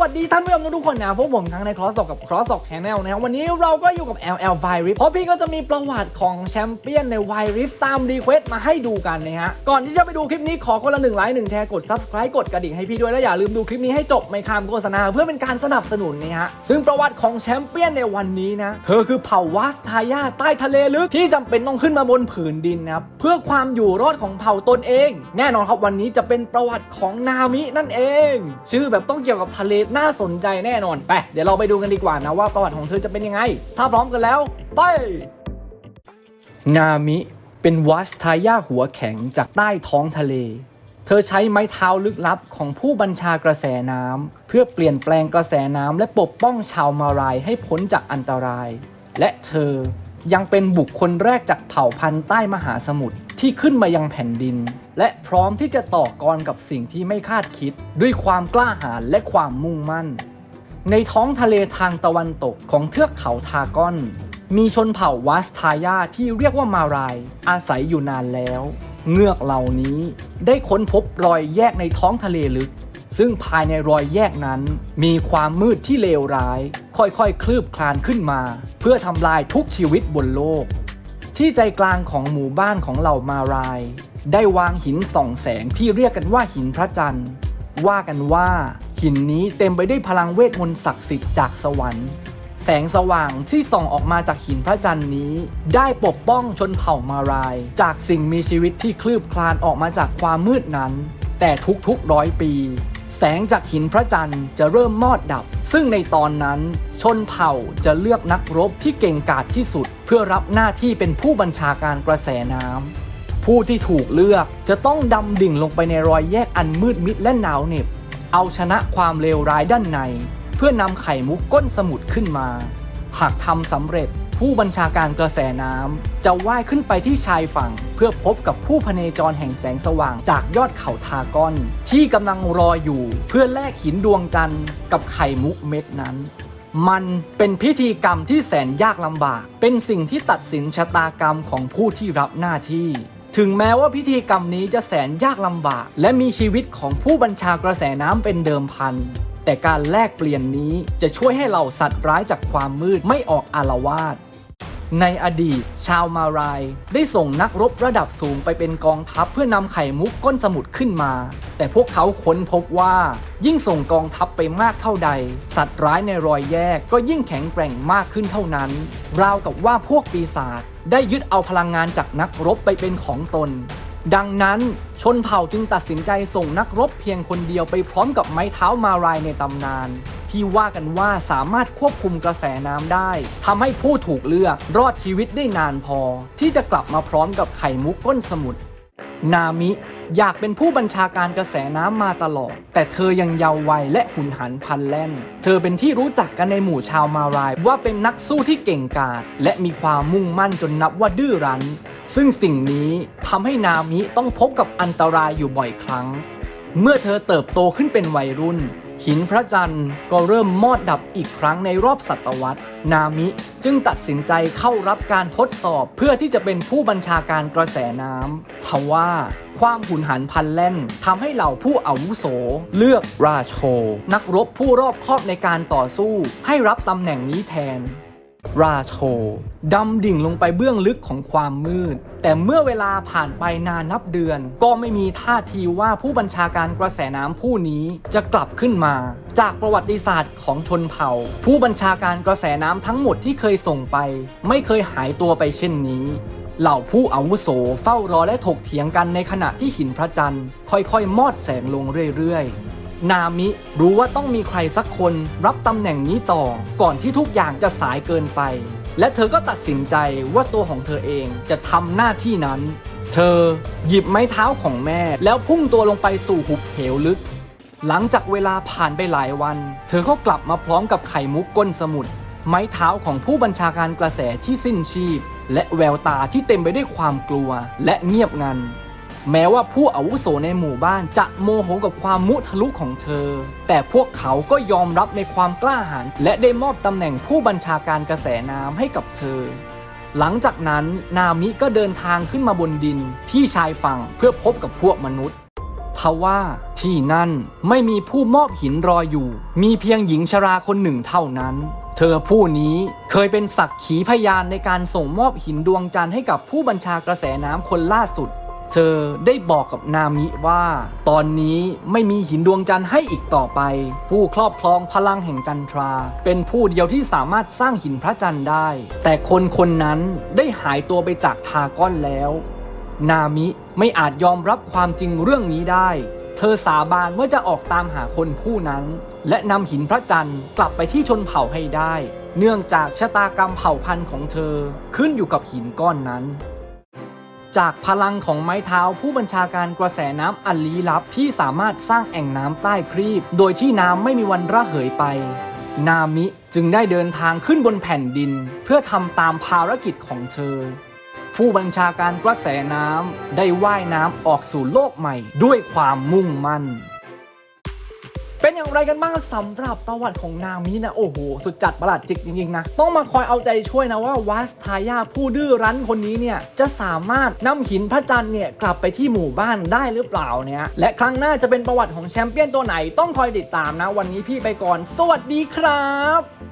วัสดีท่านผู้ชมทุกคนนะพวกผมทั้งในครอส o อกกับครอส o อกแชนแนลนะครับวันนี้เราก็อยู่กับ LL v i r i f เพราะพี่ก็จะมีประวัติของแชมเปี้ยนใน v i r i f ตามรีเควสมาให้ดูกันนะฮะก่อนที่จะไปดูคลิปนี้ขอคนละหนึ่งไลค์หนึ่งแชร์กด subscribe กดกระดิ่งให้พี่ด้วยและอย่าลืมดูคลิปนี้ให้จบไม่ข้ามโฆษณาเพื่อเป็นการสนับสนุนนะฮะซึ่งประวัติของแชมเปี้ยนในวันนี้นะเธอคือเผ่าวาสทายาใต้ทะเลลึกที่จำเป็นต้องขึ้นมาบนผืนดินนะเพื่อความอยู่รอดของเผ่าตนเอง แน่นอนครับวันนี้จะเป็นประวัติของนามินั่นเอง ชื่อแบบต้องเกี่ยวกับทะเลน่าสนใจแน่นอน ไป เดี๋ยวเราไปดูกันดีกว่านะว่าประวัติของเธอจะเป็นยังไง ถ้าพร้อมกันแล้ว ไป นามิ เป็นวัสทายาหัวแข็งจากใต้ท้องทะเล เธอใช้ไม้เท้าลึกลับของผู้บัญชากระแสน้ำเพื่อเปลี่ยนแปลงกระแสน้ำและปกป้องชาวมารายให้พ้นจากอันตราย และเธอยังเป็นบุคคลแรกจากเผ่าพันธุ์ใต้มหาสมุทร ที่ขึ้นมายังแผ่นดิน และพร้อมที่จะต่อกรกับสิ่งที่ไม่คาดคิด ด้วยความกล้าหาญและความมุ่งมั่น ในท้องทะเลทางตะวันตกของเทือกเขาทากอน มีชนเผ่าวาสทายาที่เรียกว่ามาราย อาศัยอยู่นานแล้ว เงือกเหล่านี้ได้ค้นพบรอยแยกในท้องทะเลลึกซึ่งภายในรอยแยกนั้น มีความมืดที่เลวร้าย ค่อยๆ คลืบคลานขึ้นมา เพื่อทำลายทุกชีวิตบนโลก ที่ใจกลางของหมู่บ้านของเหล่ามาราย ได้วางหินส่องแสงที่เรียกกันว่าหินพระจันทร์ ว่ากันว่า หินนี้เต็มไปด้วยพลังเวทมนต์ศักดิ์สิทธิ์จากสวรรค์ แสงสว่างที่ส่องออกมาจากหินพระจันทร์นี้ ได้ปกป้องชนเผ่ามาราย จากสิ่งมีชีวิตที่คลืบคลานออกมาจากความมืดนั้น แต่ทุกๆร้อยปี แสงจากหินพระจันทร์จะเริ่มมอดดับ ซึ่งในตอนนั้น ชนเผ่าจะเลือกนักรบที่เก่งกาจที่สุด เพื่อรับหน้าที่เป็นผู้บัญชาการกระแสน้ำผู้ที่ถูกเลือกจะต้องดำดิ่งลงไปในรอยแยกอันมืดมิดและหนาวเหน็บ เอาชนะความเลวร้ายด้านใน เพื่อนำไข่มุกก้นสมุทรขึ้นมา หากทำสำเร็จ ผู้บัญชาการกระแสน้ำจะว่ายขึ้นไปที่ชายฝั่ง เพื่อพบกับผู้พเนจรแห่งแสงสว่างจากยอดเขาทากอน ที่กำลังรออยู่เพื่อแลกหินดวงจันทร์กับไข่มุกเม็ดนั้นมันเป็นพิธีกรรมที่แสนยากลำบาก เป็นสิ่งที่ตัดสินชะตากรรมของผู้ที่รับหน้าที่ ถึงแม้ว่าพิธีกรรมนี้จะแสนยากลำบาก และมีชีวิตของผู้บัญชากระแสน้ำเป็นเดิมพัน แต่การแลกเปลี่ยนนี้จะช่วยให้เหล่าสัตว์ร้ายจากความมืดไม่ออกอารวาสในอดีต ชาวมาราย ได้ส่งนักรบระดับสูงไปเป็นกองทัพเพื่อนำไข่มุกก้นสมุทรขึ้นมา แต่พวกเขาค้นพบว่า ยิ่งส่งกองทัพไปมากเท่าใด สัตว์ร้ายในรอยแยกก็ยิ่งแข็งแกร่งมากขึ้นเท่านั้น ราวกับว่าพวกปีศาจได้ยึดเอาพลังงานจากนักรบไปเป็นของตน ดังนั้นชนเผ่าจึงตัดสินใจส่งนักรบเพียงคนเดียวไปพร้อมกับไม้เท้ามารายในตำนาน ที่ว่ากันว่าสามารถควบคุมกระแสน้ำได้ทำให้ผู้ถูกเลือกรอดชีวิตได้นานพอ ที่จะกลับมาพร้อมกับไข่มุกก้นสมุทรนามิ อยากเป็นผู้บัญชาการกระแสน้ำมาตลอด แต่เธอยังเยาว์วัยและหุนหันพันแล่น เธอเป็นที่รู้จักกันในหมู่ชาวมาราย ว่าเป็นนักสู้ที่เก่งกาจและมีความมุ่งมั่นจนนับว่าดื้อรั้น ซึ่งสิ่งนี้ทำให้นามิต้องพบกับอันตรายอยู่บ่อยครั้ง เมื่อเธอเติบโตขึ้นเป็นวัยรุ่น หินพระจันทร์ก็เริ่มมอดดับอีกครั้งในรอบศตวรรษ นามิจึงตัดสินใจเข้ารับการทดสอบเพื่อที่จะเป็นผู้บัญชาการกระแสน้ำทว่าความหุนหันพลันแล่นทำให้เหล่าผู้อาวุโส เลือกราโช นักรบผู้รอบคอบในการต่อสู้ ให้รับตำแหน่งนี้แทน ราโชดำดิ่งลงไปเบื้องลึกของความมืด แต่เมื่อเวลาผ่านไปนานนับเดือน ก็ไม่มีท่าทีว่าผู้บัญชาการกระแสน้ำผู้นี้จะกลับขึ้นมา จากประวัติศาสตร์ของชนเผ่า ผู้บัญชาการกระแสน้ำทั้งหมดที่เคยส่งไป ไม่เคยหายตัวไปเช่นนี้เหล่าผู้อาวุโสเฝ้ารอและถกเถียงกันในขณะที่หินพระจันทร์ ค่อยๆ มอดแสงลงเรื่อยๆ นามิ รู้ว่าต้องมีใครสักคนรับตำแหน่งนี้ต่อ ก่อนที่ทุกอย่างจะสายเกินไป และเธอก็ตัดสินใจว่าตัวของเธอเองจะทำหน้าที่นั้น เธอหยิบไม้เท้าของแม่ แล้วพุ่งตัวลงไปสู่หุบเหวลึก หลังจากเวลาผ่านไปหลายวัน เธอก็กลับมาพร้อมกับไข่มุกก้นสมุทรไม้เท้าของผู้บัญชาการกระแสที่สิ้นชีพ และแววตาที่เต็มไปด้วยความกลัวและเงียบงัน แม้ว่าผู้อาวุโสในหมู่บ้านจะโมโหกับความมุทะลุของเธอ แต่พวกเขาก็ยอมรับในความกล้าหาญและได้มอบตำแหน่งผู้บัญชาการกระแสน้ำให้กับเธอ หลังจากนั้นนามิก็เดินทางขึ้นมาบนดินที่ชายฝั่งเพื่อพบกับพวกมนุษย์ทว่าที่นั่นไม่มีผู้มอบหินรออยู่ มีเพียงหญิงชราคนหนึ่งเท่านั้น เธอผู้นี้เคยเป็นสักขีพยานในการส่งมอบหินดวงจันทร์ให้กับผู้บัญชากระแสน้ำคนล่าสุด เธอได้บอกกับนามิว่า ตอนนี้ไม่มีหินดวงจันทร์ให้อีกต่อไป ผู้ครอบครองพลังแห่งจันทรา เป็นผู้เดียวที่สามารถสร้างหินพระจันทร์ได้ แต่คนคนนั้นได้หายตัวไปจากทาก้อนแล้ว นามิไม่อาจยอมรับความจริงเรื่องนี้ได้ เธอสาบานว่าจะออกตามหาคนผู้นั้น และนำหินพระจันทร์กลับไปที่ชนเผ่าให้ได้ เนื่องจากชะตากรรมเผ่าพันธุ์ของเธอขึ้นอยู่กับหินก้อนนั้น จากพลังของไม้เท้าผู้บัญชาการกระแสน้ำอันลี้ลับที่สามารถสร้างแอ่งน้ำใต้ครีบ โดยที่น้ำไม่มีวันระเหยไป นามิจึงได้เดินทางขึ้นบนแผ่นดิน เพื่อทำตามภารกิจของเธอ ผู้บัญชาการกระแสน้ำได้ว่ายน้ำออกสู่โลกใหม่ด้วยความมุ่งมั่นเป็น อย่างไรกันบ้างสำหรับประวัติของนางมินะโอ้โห สุดจัดประหลาดจิกจริงๆนะ ต้องมาคอยเอาใจช่วยนะว่าวัสทายาผู้ดื้อรั้นคนนี้เนี่ย จะสามารถนำหินพระจันทร์เนี่ย กลับไปที่หมู่บ้านได้หรือเปล่าเนี่ยและครั้งหน้าจะเป็นประวัติของแชมเปี้ยนตัวไหนต้องคอยติดตามนะ วันนี้พี่ไปก่อน สวัสดีครับ